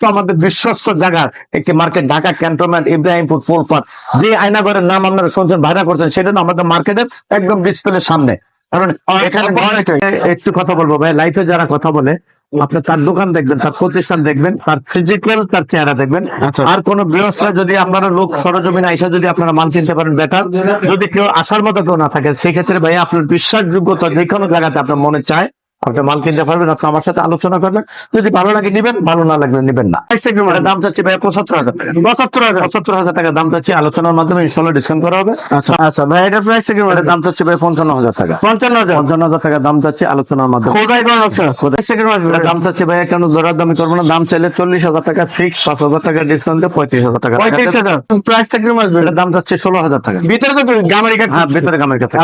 তো আমাদের বিশ্বস্ত জায়গার একটি মার্কেট ঢাকা ক্যান্টনমেন্ট ইব্রাহিমপুর ফুলপাত। যে আয়নাগরের নাম আপনারা শুনছেন ভাইরা করছেন সেটা তো আমাদের মার্কেটের একদম ডিসপ্লের সামনে। কারণ এখানে একটু কথা বলব ভাই লাইফে যারা কথা বলে আপনি তার দোকান দেখবেন তার প্রতিষ্ঠান দেখবেন তার ফিজিক্যাল তার চেহারা দেখবেন। আচ্ছা। আর কোন ব্যবসা যদি আপনারা লোক সরজমিনে আইসা যদি আপনারা মাল কিনতে পারেন বেটার যদি কেউ আসার মতো কেউ না থাকে সেক্ষেত্রে ভাই আপনার বিশ্বাসযোগ্যতা যে কোনো জায়গাতে আপনার মনে চায় আপনি মাল কিনতে পারবেন আপনি আমার সাথে আলোচনা করবেন। যদি ভালো লাগে নিবেন ভালো না লাগবে নিবেন না। দাম চাচ্ছি ভাই পঁচাত্তর হাজার টাকা। পঁচাত্তর হাজার। পঁচাত্তর হাজার টাকা দাম চাচ্ছি আলোচনার মাধ্যমে ইনশাল্লাহ ডিসকাউন্ট করা হবে। আচ্ছা আচ্ছা ভাই এটার প্রাইস থেকে এটার দাম চাচ্ছি ভাই পঞ্চান্ন হাজার টাকা। পঞ্চান্ন হাজার। পঞ্চান্ন হাজার টাকা দাম চাচ্ছি আলোচনার মাধ্যমে। খোদাই থেকে এটার দাম চাচ্ছি ভাই কেন জোরার দামি করব না? দাম চাইলে চল্লিশ হাজার টাকা ফিক্স পাঁচ হাজার টাকা ডিসকাউন্ট দিয়ে পঁয়ত্রিশ হাজার টাকা। পঁয়ত্রিশ হাজার। প্রাইসটা কীরকম আসবে এটার দাম চাচ্ছি ষোলো হাজার টাকা। ভিতরে তো গামারি কাঠ হ্যাঁ ভিতরে গামের কাছে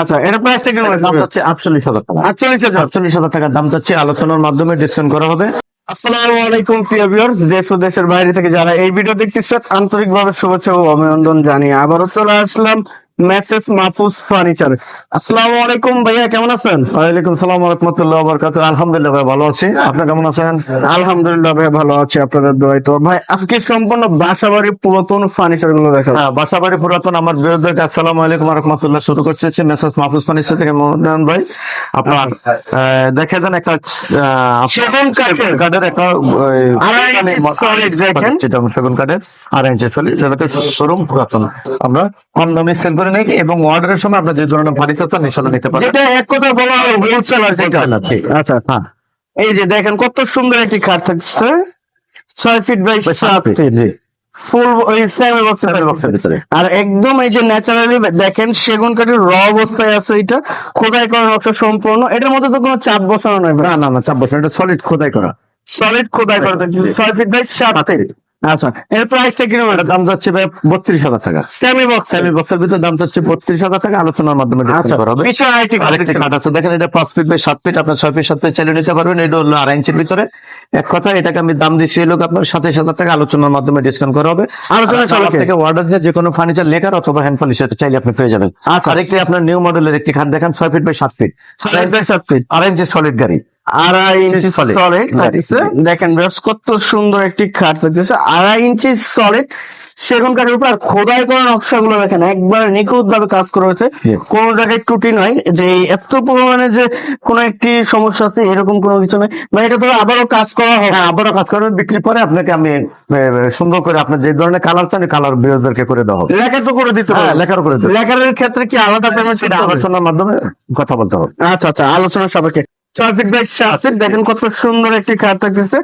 আচ্ছা এটা প্রাইসটা কীরকম দাম চাচ্ছি আটচল্লিশ হাজার টাকা। আটচল্লিশ হাজার। সাতচল্লিশ হাজার টাকা দাম চাচ্ছি আলোচনার মাধ্যমে ডিসকাউন্ট করা হবে। আসসালামু আলাইকুম প্রিয় ভিউয়ার্স দেশ ও দেশের বাইরে থেকে যারা এই ভিডিও দেখতেছেন আন্তরিকভাবে শুভেচ্ছা ও অভিনন্দন জানিয়ে আবারও চলে আসলাম। মেসেজ মাহফুজ ফার্নিচার আসসালামু আলাইকুম ভাইয়া কেমন আছেন? ওয়ালাইকুম সালাম রহমতুল্লাহ বরকাত আলহামদুলিল্লাহ ভাই ভালো আছি। আপনি কেমন আছেন? আলহামদুলিল্লাহ ভাই ভালো আছি আপনাদের তো। ভাই আজকে সম্পূর্ণ বাসাবাড়ি পুরাতন ফার্নিচারগুলো দেখাবো। হ্যাঁ বাসাবাড়ি পুরাতন আমার বিরুদ্ধে আসসালামু আলাইকুম রহমতুল্লাহ। শুরু মেসেজ মাহফুজ ফার্নিচার থেকে। মোহাম্মদ ভাই আপনার দেখে দেন একটা সেগুন কাঠের। কাঠের একটা দেখেন। যেটা সেগুন কাঠের আড়াই ইঞ্চি সলিড যেটাকে শোরুম পুরাতন। আমরা কম দামে সেল করে এবং অর্ডারের সময় আপনার যে ধরনের ফার্নিচার চান ইনশাল্লাহ নিতে পারেন। যেটা এক কথা বলা হয় হোলসেলার যেটা। আচ্ছা হ্যাঁ। এই যে দেখেন কত সুন্দর একটি খাট থাকছে। ছয় ফিট বাই সাত ফিট ফুল ওই সেমি বক্সের Semi ভিতরে। আর একদম এই যে ন্যাচারালি দেখেন সেগুন কাঠের র অবস্থায় আছে এটা। খোদাই করা নকশা সম্পূর্ণ। এটার মধ্যে তো কোনো চাপ বসানো নয় না না না চাপ বছর এটা সলিড খোদাই করা। সলিড খোদাই করা ছয় ফিট বাই সাত ফিট আচ্ছা এর প্রাইসটা কীরকম? দাম যাচ্ছে ভাই বত্রিশ হাজার টাকা। সেমি বক্স সেমি বক্সের ভিতরে দাম চাচ্ছে বত্রিশ হাজার টাকা। আলোচনার মাধ্যমে আচ্ছা পিছনে আরেকটি আছে। দেখেন এটা পাঁচ ফিট বাই সাত ফিট আপনার ছয় ফিট সাত ফিট চালিয়ে নিতে পারবেন। এটা হলো আড়াই ইঞ্চির ভিতরে। এক কথা এটাকে আমি দাম দিচ্ছি লোক আপনার সাতাইশ হাজার টাকা। আলোচনার মাধ্যমে ডিসকাউন্ট করা হবে। আলোচনা আর সাপেক্ষে। থেকে অর্ডার দিয়ে যে কোনো ফার্নিচার লেখার অথবা হ্যান্ড পলিশের চাইলে আপনি পেয়ে যাবেন। আচ্ছা। আরেকটি আপনার নিউ মডেলের একটি খাট দেখেন ছয় ফিট বাই সাত ফিট সাত ফিট আড়াই ইঞ্চি সলিড গাড়ি। আড়াই ইঞ্চি সলিড দেখেন বেশ কত সুন্দর একটি খাট থাকতেছে আড়াই ইঞ্চি সলিড সেগুন কাঠের উপর খোদাই করা নকশাগুলো দেখেন একবার নিখুঁত ভাবে কাজ করা হয়েছে. কোন জায়গায় ত্রুটি নয় যে এত পরিমাণে যে কোন একটি সমস্যা আছে এরকম কোনো কিছু নেই বা এটা তো আবারও কাজ করা হবে। হ্যাঁ আবারও কাজ করবেন বিক্রি পরে আপনাকে আমি সুন্দর করে আপনার যে ধরনের কালার চান কালার বিরোধীদেরকে করে দেওয়া হবে। লেখা তো করে দিতে হ্যাঁ হবে লেখার করে দেবো লেখার ক্ষেত্রে কি আলাদা পেমেন্ট সেটা আলোচনার মাধ্যমে কথা বলতে হবে। আচ্ছা আচ্ছা আলোচনা সাপেক্ষে। ছয় ফিট বাই সাত ফিট দেখেন কত সুন্দর একটি থাকতেছে।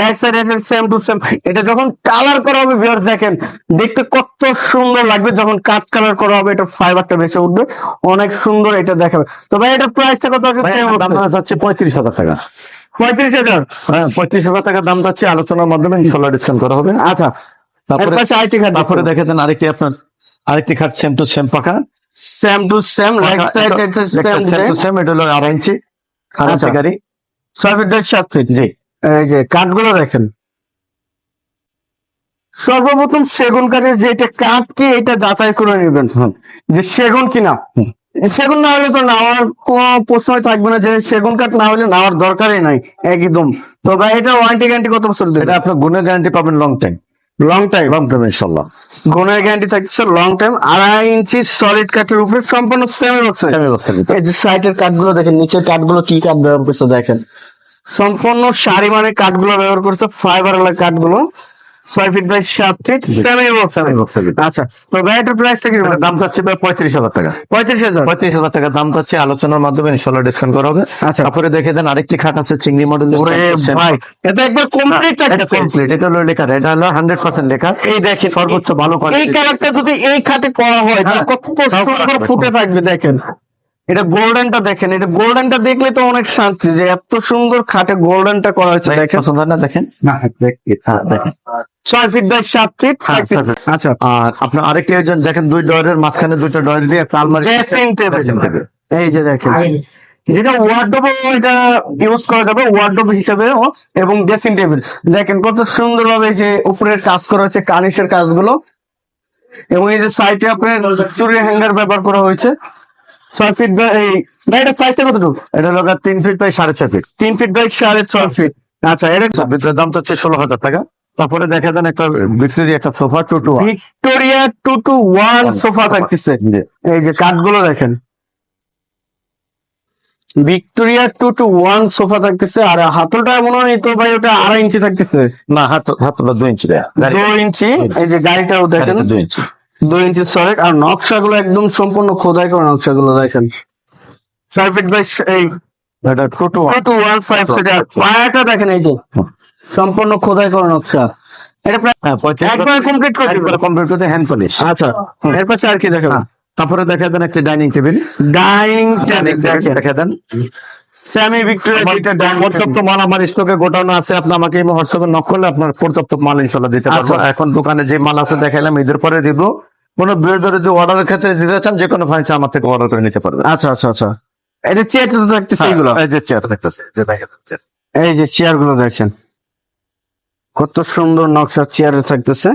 Leg side same to same এটা যখন কালার করা হবে ভিউয়ার দেখেন দেখতে কত সুন্দর লাগবে যখন কাঠ কালার করা হবে এটা ফাইবারটা বেশি উঠবে। অনেক সুন্দর এটা দেখাবে। তো ভাই এটা প্রাইসটা কত আছে? দাম যাচ্ছে পঁয়ত্রিশ হাজার টাকা। পঁয়ত্রিশ হাজার? হ্যাঁ পঁয়ত্রিশ হাজার টাকা দাম যাচ্ছে আলোচনার মাধ্যমে ইনশাল্লাহ ডিসকাউন্ট করা হবে। আচ্ছা তারপরে তারপরে দেখেছেন আরেকটি আপনার আরেকটি খাট সেম টু সেম পাকা। Same to same leg side same to same এটা হলো আড়াই ইঞ্চি। ইঞ্চি আচ্ছা। গাড়ি। ছয় ফিট বাই সাত ফিট জি। এই যে কাঠগুলো দেখেন। সর্বপ্রথম সেগুন কাঠের যে এটা কাঠ কি এটা যাচাই করে নেবেন। যে সেগুন কিনা। সেগুন না হলে তো নেওয়ার কোনো প্রশ্নই থাকবে না যে সেগুন কাঠ না হলে নেওয়ার দরকারই নাই একদম। তো ভাই এটা ওয়ারেন্টি গ্যারান্টি কত বছর এটা আপনার গুণের গ্যারান্টি পাবেন long time long time long time ইনশাল্লাহ গোনার গ্যারান্টি থাকছে লং টাইম আড়াই ইঞ্চি সলিড কাঠের উপরে সম্পূর্ণ সেমি বক্স এই যে সাইডের কাঠগুলো দেখেন নিচের কাঠগুলো কি কাঠ ব্যবহার করছে দেখেন। সম্পূর্ণ সারি মানে কাঠগুলো ব্যবহার করছে ফাইবার কাঠগুলো ছয় ফিট বাই সাত ফিট সেমি বক্স সেমি বক্সের আচ্ছা তো প্রাইসটা কি দাম চাচ্ছে পঁয়ত্রিশ হাজার টাকা। পঁয়ত্রিশ হাজার? পঁয়ত্রিশ হাজার টাকা দাম চাচ্ছে আলোচনার মাধ্যমে ইনশাল্লাহ ডিসকাউন্ট করা হবে। আচ্ছা। তারপরে দেখে দেন আরেকটি খাট আছে চিংড়ি মডেল ভাই এটা একবার কমপ্লিট একটা কমপ্লিট এটা হলো লেখা এটা হলো হান্ড্রেড পার্সেন্ট লেখা। এই দেখেন সর্বোচ্চ ভালো এই কালারটা যদি এই খাটে করা হয় হ্যাঁ, কত সুন্দর ফুটে থাকবে দেখেন। এটা গোল্ডেনটা দেখেন এটা গোল্ডেনটা দেখলে তো অনেক শান্তি যে এত সুন্দর খাটে গোল্ডেনটা করা হয়েছে দেখেন। পছন্দ না দেখেন। হ্যাঁ দেখেন। ছয় ফিট বাই সাত ফিট হ্যাঁ, আচ্ছা আর আপনার আরেকটি দেখেন দুই ডয়ের মাঝখানে দুইটা ডয়ের দিয়ে একটা আলমারি ড্রেসিং টেবিল এই যে দেখেন যেটা ওয়ার্ডরোব এটা ইউজ করা যাবে ওয়ার্ডরোব হিসেবে এবং ড্রেসিং টেবিল দেখেন কত সুন্দর ভাবে যে উপরের কাজ করা হয়েছে কানিসের কাজগুলো। এবং এই যে সাইডে আপনার চুরি হ্যাঙ্গার ব্যবহার করা হয়েছে। ছয় ফিট বাই এই এটা সাইজটা কতটুকু? এটা হলো তিন ফিট বাই সাড়ে ছয় ফিট তিন ফিট বাই সাড়ে ছয় ফিট আচ্ছা এটা ভিতরে দাম হচ্ছে ষোলো হাজার টাকা। তারপরে দেখা দেন একটা ভিক্টোরিয়া একটা sofa two two Victoria two two one sofa থাকতেছে। এই যে কাঠগুলো দেখেন। Victoria two two one sofa থাকতেছে। আর হাতলটা মনে হয় তো ভাই ওটা আড়াই ইঞ্চি থাকতেছে। না হাত হাতটা দুই ইঞ্চি দেয়া দু ইঞ্চি? এই যে গাড়িটাও দেখেন। দুই ইঞ্চি। দুই ইঞ্চি সলিড আর নকশাগুলো একদম সম্পূর্ণ খোদাই করা নকশাগুলো দেখেন। চার ফিট বাই এই two two one. Five seat পায়াটা দেখেন এই যে। সম্পূর্ণ খোদাই করা নকশা। এটা প্রায় হ্যাঁ একবার কমপ্লিট করে একবার কমপ্লিট করতে হ্যান্ড পলিশ আচ্ছা এর পাশে আর কি দেখেন তারপরে দেখা দেন একটা ডাইনিং টেবিল ডাইনিং টেবিল দেখা দেন। সেমি ভিক্টোরিয়া দুইটা পর্যাপ্ত মাল আমার স্টকে গোটানো আছে আপনি আমাকে এই হোয়াটসঅ্যাপে নক করলে আপনার পর্যাপ্ত মাল ইনশাল্লাহ দিতে পারব। এখন দোকানে যে মাল আছে দেখাইলাম ঈদের পরে দিব। কোনো বৃহস্পতি যদি অর্ডারের ক্ষেত্রে দিতে চান যে কোনো ফার্নিচার আমার থেকে অর্ডার করে নিতে পারবে আচ্ছা আচ্ছা আচ্ছা। এটা চেয়ার থাকতেছে এগুলো এই যে চেয়ার দেখতেছে যে এই যে চেয়ারগুলো দেখেন। কত সুন্দর নকশা চেয়ারে থাকতেছে।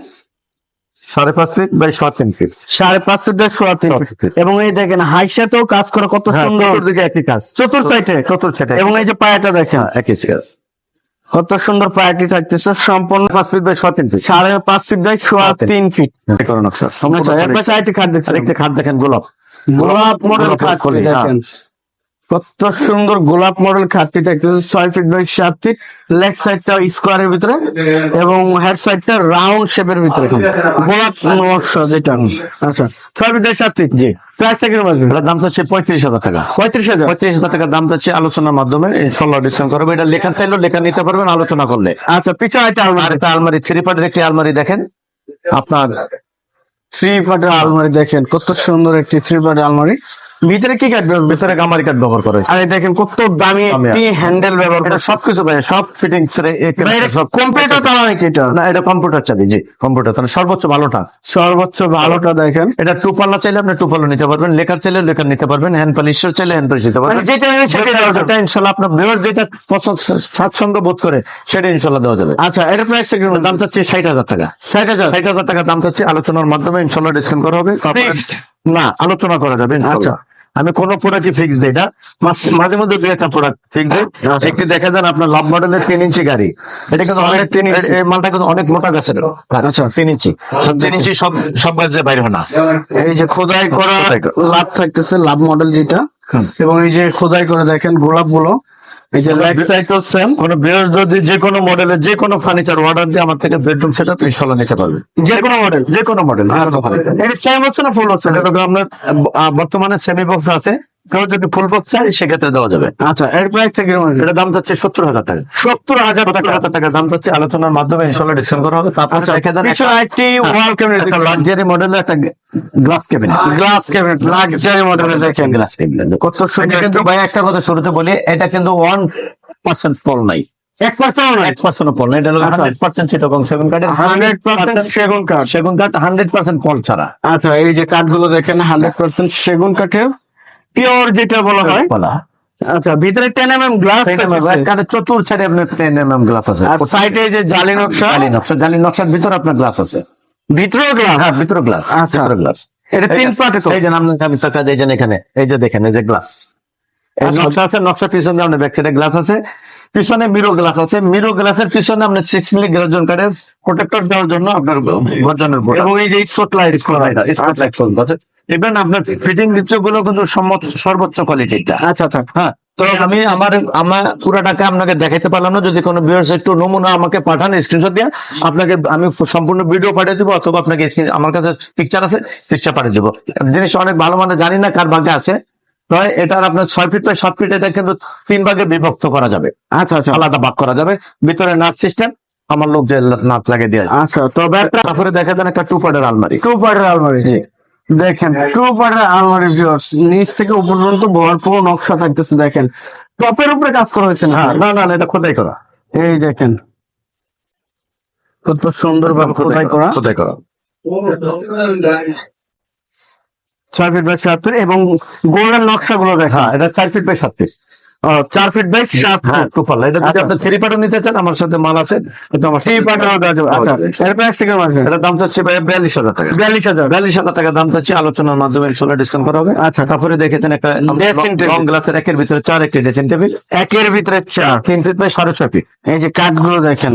সাড়ে পাঁচ ফিট বাই তিন ফিট সাড়ে পাঁচ ফিট বাই তিন ফিট এবং এই দেখেন হাইসাতেও কাজ করে কত হ্যাঁ, সুন্দর। চতুর্দিকে একই কাজ। চতুর সাইডে চতুর সেটা এবং এই যে পায়াটা দেখেন। হ্যাঁ, একই কাজ। কত সুন্দর পায়াটি থাকতেছে সম্পূর্ণ পাঁচ ফিট বাই সাড়ে তিন ফিট সাড়ে পাঁচ ফিট বাই সোয়া তিন। ফিট করো নকশা। আরেকটি খাট দেখছেন। খাট দেখেন গোলাপ। গোলাপ মডেল খাট। দেখেন। কত সুন্দর গোলাপ মডেল খাটটি দেখতেছে ছয় ফিট বাই সাত ফিট লেগ সাইডটা স্কোয়ারের ভিতরে এবং হেড সাইডটা রাউন্ড শেপের ভিতরে। গোলাপ নকশা যেটা। আচ্ছা ছয় ফিট বাই সাত ফিট জি। প্রাইসটা কীরকম আসবে। দাম হচ্ছে পঁয়ত্রিশ হাজার টাকা। পঁয়ত্রিশ হাজার? পঁয়ত্রিশ হাজার টাকার দাম হচ্ছে আলোচনার মাধ্যমে ইনশাল্লাহ ডিসকাউন্ট করবে। এটা লেখা চাইলেও লেখা নিতে পারবেন আলোচনা করলে। আচ্ছা পিছনে একটা আর আলমারি। একটা আলমারি থ্রি পার্টের একটি আলমারি দেখেন। আপনার থ্রি পার্টের আলমারি দেখেন কত সুন্দর একটি থ্রি পার্টের আলমারি। ভিতরে কি কাটবে ভিতরে গামারি কাঠ ব্যবহার করা হয়েছে। আর দেখেন কত দামি একটি হ্যান্ডেল ব্যবহার করা সবকিছু ভাই সব ফিটিংস সব কম্পিউটার তালা নাকি এটা? না এটা কম্পিউটার চাবি জি কম্পিউটার তাহলে সর্বোচ্চ ভালোটা। সর্বোচ্চ ভালোটা দেখেন। এটা টু পাল্লা চাইলে আপনি টু পাল্লা নিতে পারবেন লেখার চাইলে লেখা নিতে পারবেন হ্যান্ড পলিশর চাইলে হ্যান্ড পলিশ নিতে মানে পারবেন যেটা দেওয়া যাবে। ইনশাল্লাহ আপনার বৃহৎ যেটা পছন্দ স্বাচ্ছন্দ্য বোধ করে সেটা ইনশাল্লাহ দেওয়া যাবে। আচ্ছা এটা প্রাইসটা দাম চাচ্ছে ষাট হাজার টাকা। ষাট হাজার? ষাট হাজার টাকা দাম চাচ্ছে আলোচনার মাধ্যমে ইনশাল্লাহ ডিসকাউন্ট করা হবে। না আলোচনা করা যাবে আচ্ছা। আচ্ছা। আমি কোন প্রোডাক্টই ফিক্স দিই না। মাঝে মধ্যে দুই একটা প্রোডাক্ট ফিক্স দিই। আচ্ছা। একটি দেখা যান আপনার লাভ মডেলের তিন ইঞ্চি গাড়ি। এটা কিন্তু অনেক তিন মালটা কিন্তু অনেক মোটা গাছের। আচ্ছা। তিন ইঞ্চি। তিন ইঞ্চি সব সব গাছে বাইরে হয় না। এই যে খোদাই করা লাভ থাকতেছে লাভ মডেল যেটা। এবং এই যে খোদাই করে দেখেন গোলাপগুলো এই যে লেগ সাইকেল সেম কোন বৃহস্পতি যে কোনো মডেলের যে কোনো ফার্নিচার অর্ডার দিয়ে আমার থেকে বেডরুম সেট আপ ইনশাল্লাহ নিতে পারবে। যে কোনো মডেল যে কোনো মডেল এটা সেম হচ্ছে না ফুল হচ্ছে না? আপনার বর্তমানে সেমি বক্স আছে। কেউ যদি ফুল বক্স চায় সেক্ষেত্রে দেওয়া যাবে। আচ্ছা এর কীরকম আসবে? এটা দাম যাচ্ছে সত্তর হাজার টাকা। সত্তর হাজার টাকা। টাকা দাম যাচ্ছে আলোচনার মাধ্যমে ইনশাল্লাহ ডিসকাউন্ট করা হবে। তারপর আচ্ছা দেখে দেন একটি ওয়াল ক্যাবিনেট লাক্সারি মডেলের একটা glass cabinet glass cabinet luxury মডেলে দেখেন। গ্লাস ক্যাবিনেট কত সুন্দর কিন্তু ভাই একটা কথা শুরুতে বলি এটা কিন্তু ওয়ান পার্সেন্ট ফল নাই। এক পার্সেন্ট এক পার্সেন্ট ফল নাই। এটা হলো আচ্ছা। হান্ড্রেড পার্সেন্ট চিটগং সেগুন কাঠের হান্ড্রেড পার্সেন্ট সেগুন কাঠ সেগুন কাঠ হান্ড্রেড পার্সেন্ট ফল ছাড়া। আচ্ছা এই যে কাঠগুলো দেখেন হান্ড্রেড পার্সেন্ট সেগুন কাঠের পিওর যেটা বলা হয়। বলা আচ্ছা ভিতরে টেন এম এম গ্লাস কাঠের চতুর সাইডে আপনার টেন এম এম গ্লাস আছে। আর সাইডে যে জালি নকশা? জালি নকশা। জালি নকশার ভিতরে আপনার গ্লাস আছে। ভিতরে গ্লাস হ্যাঁ ভিতরে গ্লাস আচ্ছা। ভিতরে গ্লাস এটা তিন পার্টে তো। এই যে নাম আমি টাকা দিয়েছেন এখানে। এই যে দেখেন এই যে গ্লাস এই আচ্ছা। নকশা আছে নকশা পিছনে আপনার ব্যাক সাইডে গ্লাস আছে। পিছনে মিরো গ্লাস আছে। মিরো গ্লাসের পিছনে আপনার সিক্স মিলি গ্রাজন কার্ডের প্রোটেক্টর দেওয়ার জন্য আপনার গর্জনের এবং এই যে স্পটলাইট স্পটলাইট আছে। ইভেন আপনার ফিটিং দিচ্ছে গুলো কিন্তু সর্বোচ্চ কোয়ালিটিটা আচ্ছা আচ্ছা। হ্যাঁ তো আমি আমার আমার পুরো টাকা আপনাকে দেখাইতে পারলাম না যদি কোনো ভিউয়ার্স একটু নমুনা আমাকে পাঠান স্ক্রিনশট দিয়ে আপনাকে আমি সম্পূর্ণ ভিডিও পাঠিয়ে দেবো অথবা আপনাকে screen- আমার কাছে পিকচার আছে পিকচার পাঠিয়ে দেবো। জিনিস অনেক ভালো মানে জানি না কার ভাগে আছে তো এটার আপনার ছয় ফিট বাই সাত ফিট এটা কিন্তু তিন ভাগে বিভক্ত করা যাবে। আচ্ছা আচ্ছা। আলাদা ভাগ করা যাবে ভিতরে নাট সিস্টেম আমার লোক যে নাট লাগিয়ে দিয়ে আচ্ছা তো ব্যাগটা তারপরে দেখা যান একটা টু পার্টের আলমারি। টু পার্টের আলমারি জি। দেখেন টু পার্টের আলমারি ভিউয়ার্স নিচ থেকে উপর পর্যন্ত ভরপুর নকশা থাকতেছে দেখেন। টপের উপরে কাজ করা হয়েছে না? হ্যাঁ না না না, এটা খোদাই করা। এই দেখেন। কত সুন্দর ভাবে খোদাই করা। খোদাই করা। ছয় ফিট বাই সাত ফিট এবং গোল্ডেন নকশা গুলো দেখা হ্যাঁ এটা চার ফিট বাই সাত ফিট চার ফিট বাই সাত হ্যাঁ ফুট এটা যদি আচ্ছা। আপনি থ্রি পার্টও নিতে চান আমার সাথে মাল আছে এটা আমার থ্রি পার্ট আচ্ছা এর প্রাইস থেকে মাসে এটা দাম চাচ্ছি ভাই বিয়াল্লিশ হাজার টাকা। বিয়াল্লিশ হাজার। বিয়াল্লিশ হাজার টাকা দাম চাচ্ছি আলোচনার মাধ্যমে ইনশাল্লাহ ডিসকাউন্ট করা হবে। আচ্ছা। তারপরে দেখেছেন একটা table। লং গ্লাসের একের ভিতরে চার একটি ড্রেসিং টেবিল একের ভিতরে চার। তিন ফিট বাই সাড়ে ছয় ফিট এই যে কাঠগুলো দেখেন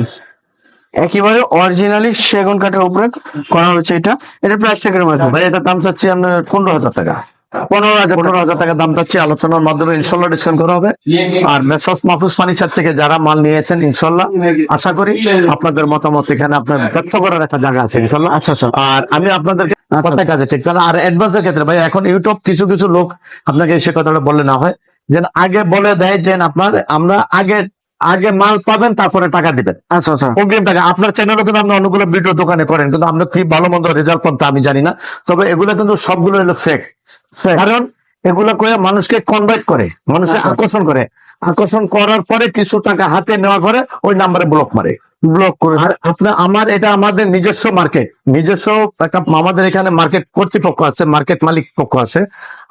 একেবারে অরিজিনালি সেগুন কাঠের উপরে করা হয়েছে এটা। এটা প্রাইস থেকে মাসে ভাই এটা দাম চাচ্ছি আপনার পনেরো হাজার টাকা। পনেরো হাজার পনেরো হাজার টাকা দাম চাচ্ছি আলোচনার মাধ্যমে ইনশাল্লাহ ডিসকাউন্ট করা হবে। আর মেসস মাহফুজ ফার্নিচার থেকে যারা মাল নিয়েছেন ইনশাল্লাহ আশা করি আপনাদের মতামত এখানে আপনার ব্যক্ত করার একটা জায়গা আছে ইনশাল্লাহ। আচ্ছা আচ্ছা। আর আমি আপনাদেরকে আচ্ছা। কথা কাজে ঠিক কারণ আর অ্যাডভান্সের ক্ষেত্রে ভাই এখন ইউটিউব কিছু কিছু লোক আপনাকে সে কথাটা বললে না হয়। যে আগে বলে দেয় যে আপনার আমরা আগে আগে মাল পাবেন তারপরে টাকা দিবেন। আচ্ছা আচ্ছা। অগ্রিম টাকা। আপনার চ্যানেলও কিন্তু আপনি অনেকগুলো ভিডিও দোকানে করেন কিন্তু আপনি কি ভালো মন্দ রেজাল্ট পান তা আমি জানি না। তবে এগুলো কিন্তু সবগুলো হলো ফেক কারণ এগুলো করে মানুষকে কনভার্ট করে মানুষকে। আকর্ষণ করে। আকর্ষণ করার পরে কিছু টাকা হাতে নেওয়ার পরে ওই নাম্বারে ব্লক মারে। ব্লক করে। আর আপনার আমার এটা আমাদের নিজস্ব মার্কেট নিজস্ব একটা আমাদের এখানে মার্কেট কর্তৃপক্ষ আছে মার্কেট মালিক পক্ষ আছে।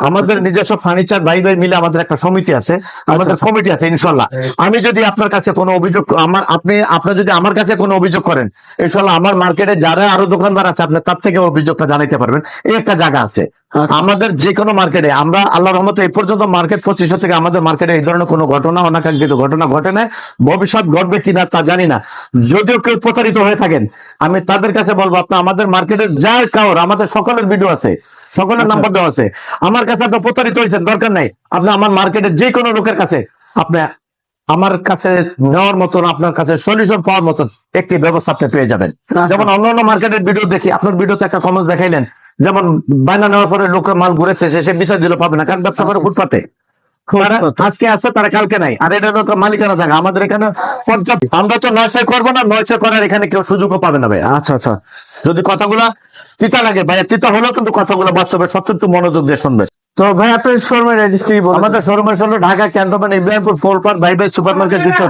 আমাদের নিজস্ব ফার্নিচার ভাই ভাই মিলে আমাদের একটা সমিতি আছে। আমাদের কমিটি আছে ইনশাল্লাহ। আমি যদি আপনার কাছে কোনো অভিযোগ আমার আপনি আপনার যদি আমার কাছে কোনো অভিযোগ করেন ইনশাল্লাহ আমার মার্কেটে যারা আরও দোকানদার আছে আপনি তার থেকে অভিযোগটা জানাইতে পারবেন। এই একটা জায়গা আছে। আমাদের যে কোনো মার্কেটে আমরা আল্লাহ রহমতে এই পর্যন্ত মার্কেট পঁচিশশো থেকে আমাদের মার্কেটে এই ধরনের কোনো ঘটনা অনাকাঙ্ক্ষিত ঘটনা ঘটে না ভবিষ্যৎ ঘটবে কিনা তা জানি না। যদিও কেউ প্রতারিত হয়ে থাকেন আমি তাদের কাছে বলব আপনি আমাদের মার্কেটে যার কাউর আমাদের সকলের ভিডিও আছে সকলের নাম্বার দেওয়া আছে। আমার কাছে আপনি প্রতারিত হয়েছেন দরকার নাই। আপনি আমার মার্কেটে যে কোনো লোকের কাছে আপনি আমার কাছে নেওয়ার মতন আপনার কাছে সলিউশন পাওয়ার মতন একটি ব্যবস্থা আপনি পেয়ে যাবেন। যেমন অন্য অন্য মার্কেটের ভিডিও দেখি আপনার ভিডিওতে একটা কমেন্ট দেখাইলেন যেমন বায়না নেওয়ার পরে লোকের মাল ঘুরেছে সে বিচার দিল পাবে না কারণ ব্যবসা করে ফুটপাতে। আজকে আছে তারা কালকে নাই। আর এটা তো মালিকানা জায়গা। আমাদের এখানে পর্যাপ্ত আমরা তো নয় ছয় করব না নয় ছয় করার এখানে কেউ সুযোগও পাবে না ভাই আচ্ছা আচ্ছা। যদি কথাগুলা তিতা লাগে ভাই তিতা হলেও কিন্তু কথাগুলো বাস্তবে সত্যি মনোযোগ দিয়ে শুনবে তো ভাই আপনার শোরুমের রেজিস্ট্রি আমাদের শোরুমের হলো ঢাকা ক্যান্টনমেন্ট ইব্রাহিমপুর ফোলপার ভাই ভাই সুপার মার্কেট দ্বিতীয়